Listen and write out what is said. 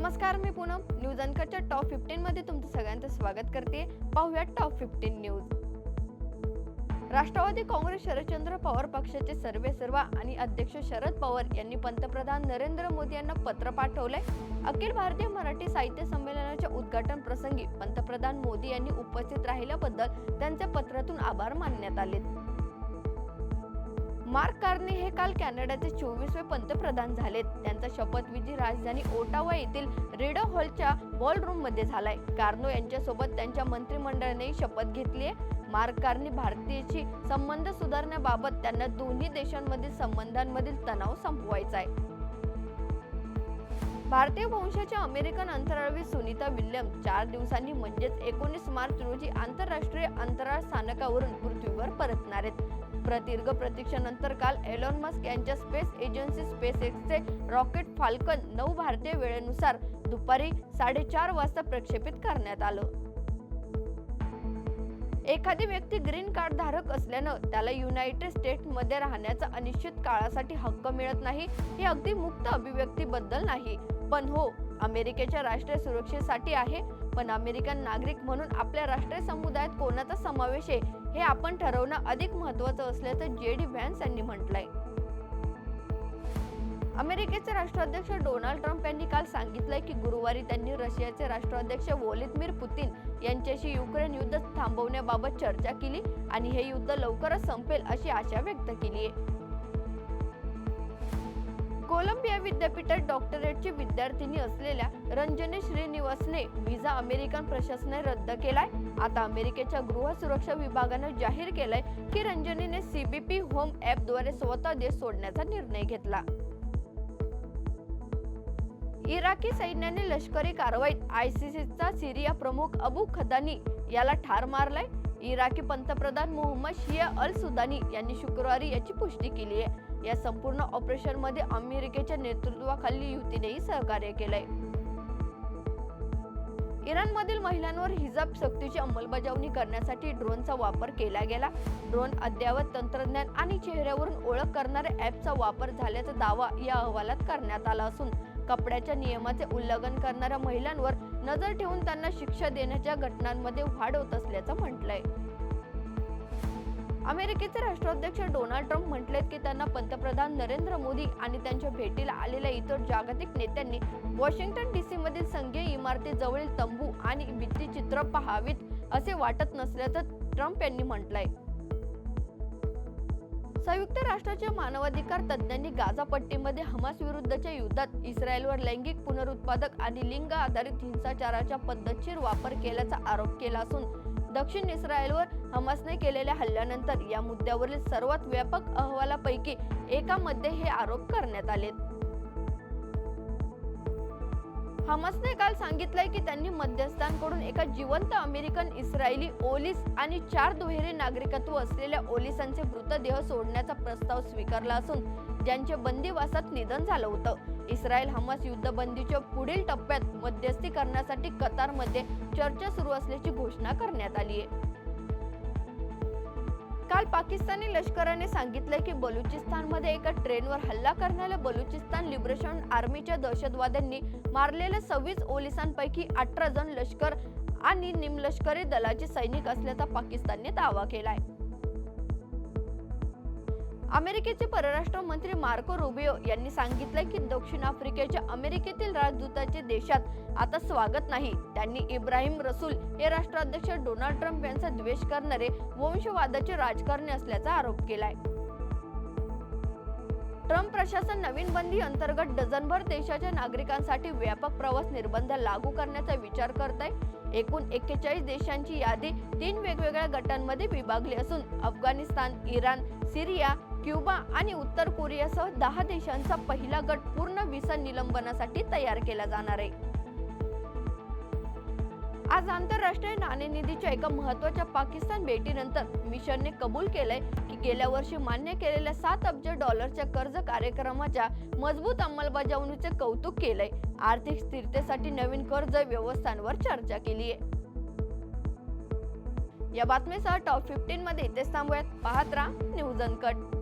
नमस्कार मी पूनम. न्यूज अनकटच्या टॉप फिफ्टीन मध्ये तुमचं सगळ्यांचं स्वागत करते. पाहूया top fifteen news Rashtrawadi Congress Sharadchandra Pawar पक्षाचे सर्वे सर्वा आणि अध्यक्ष शरद पवार यांनी पंतप्रधान नरेंद्र मोदी यांना पत्र पाठवलंय. अखिल भारतीय मराठी साहित्य संमेलनाच्या उद्घाटन प्रसंगी पंतप्रधान मोदी यांनी उपस्थित राहिल्याबद्दल त्यांच्या पत्रातून आभार मानण्यात आले मार्क कार्ने हे काल कॅनडाचे चोवीसवे पंतप्रधान झालेत. त्यांचा शपथविधी राजधानी ओटावा येथील रेडो हॉलच्या बॉलरूममध्ये झालाय. कार्नो यांच्यासोबत त्यांच्या मंत्रिमंडळाने शपथ घेतली आहे. मार्क कार्ने भारतीयची संबंध सुधारण्याबाबत त्यांना दोन्ही देशांमधील संबंधांमधील तणाव संपवायचा आहे. भारतीय वंशाच्या अमेरिकन अंतराळवीर सुनीता विल्यम चार दिवसांनी म्हणजेच एकोणीस मार्च रोजी आंतरराष्ट्रीय अंतराळ स्थानकावरून पृथ्वीवर परतणार आहेत. प्रदीर्घ प्रतीक्षेनंतर काल एलॉन मस्क यांच्या स्पेस एजन्सी स्पेस एक्सचे रॉकेट फाल्कन नऊ भारतीय वेळेनुसार दुपारी साडेचार वाजता प्रक्षेपित करण्यात आलं. एखादी व्यक्ती ग्रीन कार्ड धारक असल्यानं त्याला युनायटेड स्टेट्समध्ये राहण्याचा अनिश्चित काळासाठी हक्क मिळत नाही हे अगदी मुक्त अभिव्यक्तीबद्दल नाही. पण हो अमेरिकेच्या राष्ट्रीय सुरक्षेसाठी आहे पण अमेरिकन नागरिक म्हणून आपल्या राष्ट्रीय समुदायात कोणाचा समावेश आहे हे आपण ठरवणं अधिक महत्वाचं असल्याचं जे डी व्हॅन्स यांनी म्हटलंय. अमेरिकेचे राष्ट्राध्यक्ष डोनाल्ड ट्रम्प यांनी काल सांगितलंय की गुरुवारी त्यांनी रशियाचे राष्ट्राध्यक्ष व्लादिमीर पुतीन यांच्याशी युक्रेन युद्ध थांबवण्याबाबत चर्चा केली आणि हे युद्ध लवकरच संपेल अशी आशा व्यक्त केली आहे कोलंबिया विद्यापीठात डॉक्टरेटची विद्यार्थिनी असलेल्या रंजनी श्रीनिवासने व्हिसा अमेरिकन प्रशासनाने रद्द केलाय. आता अमेरिकेच्या गृह सुरक्षा विभागानं जाहीर केलंय की रंजनीने सीबीपी होम ऍपद्वारे स्वतः देश सोडण्याचा निर्णय घेतला. इराकी सैन्याने लष्करी कारवाईत आयसीसीचा सिरिया प्रमुख अबू खदानी याला ठार मारलाय. इराकी पंतप्रधान मोहम्मद शिया अल सुदानी यांनी शुक्रवारी याची पुष्टी केली आहे. या संपूर्ण ऑपरेशनमध्ये अमेरिकेच्या नेतृत्वाखाली युतीनेही सहकार्य केलंय. इराणमधील महिलांवर हिजाब सक्तीची अंमलबजावणी करण्यासाठी ड्रोनचा वापर केला गेला. ड्रोन अद्ययावत तंत्रज्ञान आणि चेहऱ्यावरून ओळख करणाऱ्या ॲपचा वापर झाल्याचा दावा या अहवालात करण्यात आला असून कपड्याच्या नियमाचे उल्लंघन करणाऱ्या महिलांवर नजर ठेवून त्यांना शिक्षा देण्याच्या घटनांमध्ये वाढ होत असल्याचं म्हटलंय. अमेरिकेचे राष्ट्राध्यक्ष डोनाल्ड ट्रम्प म्हटलेत की त्यांना पंतप्रधान नरेंद्र मोदी आणि त्यांच्या भेटीला आलेल्या इतर जागतिक नेत्यांनी वॉशिंग्टन डीसी मधील संघीय इमारतीजवळील तंबू आणि भित्तिचित्र पाहावीत असे वाटत नसल्याचं ट्रम्प यांनी म्हटलंय. संयुक्त राष्ट्राच्या मानवाधिकार तज्ज्ञांनी गाझा पट्टीमध्ये हमास विरुद्धच्या युद्धात इस्रायलवर लैंगिक पुनरुत्पादक आणि लिंग आधारित हिंसाचाराचा पद्धतशीर वापर केल्याचा आरोप केला असून दक्षिण इस्रायलवर हमासने केलेल्या हल्ल्यानंतर या मुद्द्यावरील सर्वात व्यापक अहवालापैकी एकामध्ये हे आरोप करण्यात आलेत. हमासने काल सांगितलंय की त्यांनी मध्यस्थांकडून एका जिवंत अमेरिकन इस्रायली ओलिस आणि चार दुहेरी नागरिकत्व असलेल्या ओलिसांचे मृतदेह सोडण्याचा प्रस्ताव स्वीकारला असून ज्यांचे बंदिवासात निधन झालं होतं. इस्रायल हमास युद्धबंदीच्या पुढील टप्प्यात मध्यस्थी करण्यासाठी कतारमध्ये चर्चा सुरू असल्याची घोषणा करण्यात आली आहे. काल पाकिस्तानी लष्कराने सांगितलं की बलुचिस्तानमध्ये एका ट्रेनवर हल्ला करणाऱ्या बलुचिस्तान लिबरेशन आर्मीच्या दहशतवाद्यांनी मारलेल्या सव्वीस ओलिसांपैकी अठरा जण लष्कर आणि निमलष्करी दलाचे सैनिक असल्याचा पाकिस्तानने दावा केलाय. अमेरिकेचे परराष्ट्र मंत्री मार्को रुबियो यांनी सांगितलं की दक्षिण आफ्रिकेच्या अमेरिकेतील राजदूताचे देशात आता स्वागत नाही. त्यांनी इब्राहिम रसूल हे राष्ट्राध्यक्ष डोनाल्ड ट्रम्प यांचा द्वेष करणारे वंशवादाचे राजकारणी असल्याचा आरोप केलाय. ट्रम्प प्रशासन नवीन बंदी अंतर्गत डझनभर देशाच्या नागरिकांसाठी व्यापक प्रवास निर्बंध लागू करण्याचा विचार करत आहे एकूण एक्केचाळीस देशांची यादी तीन वेगवेगळ्या गटांमध्ये विभागली असून अफगाणिस्तान इराण सिरिया क्युबा आणि उत्तर कोरियासह दहा देशांचा पहिला गट पूर्ण व्हिसा निलंबनासाठी तयार केला जाणार आहे. आज आंतरराष्ट्रीय नाणेनिधीच्या एका महत्त्वाच्या पाकिस्तान भेटीनंतर मिशनने कबूल केलंय की गेल्या वर्षी मान्य केलेल्या सात अब्ज डॉलरच्या कर्ज कार्यक्रमाच्या मजबूत अंमलबजावणीचे कौतुक केलंय. आर्थिक स्थिरतेसाठी नवीन कर्ज व्यवस्थांवर चर्चा केली आहे. या बातमीसह टॉप फिफ्टीन मध्ये इथेच थांबूयात. पाहत राहा न्यूज अनकट.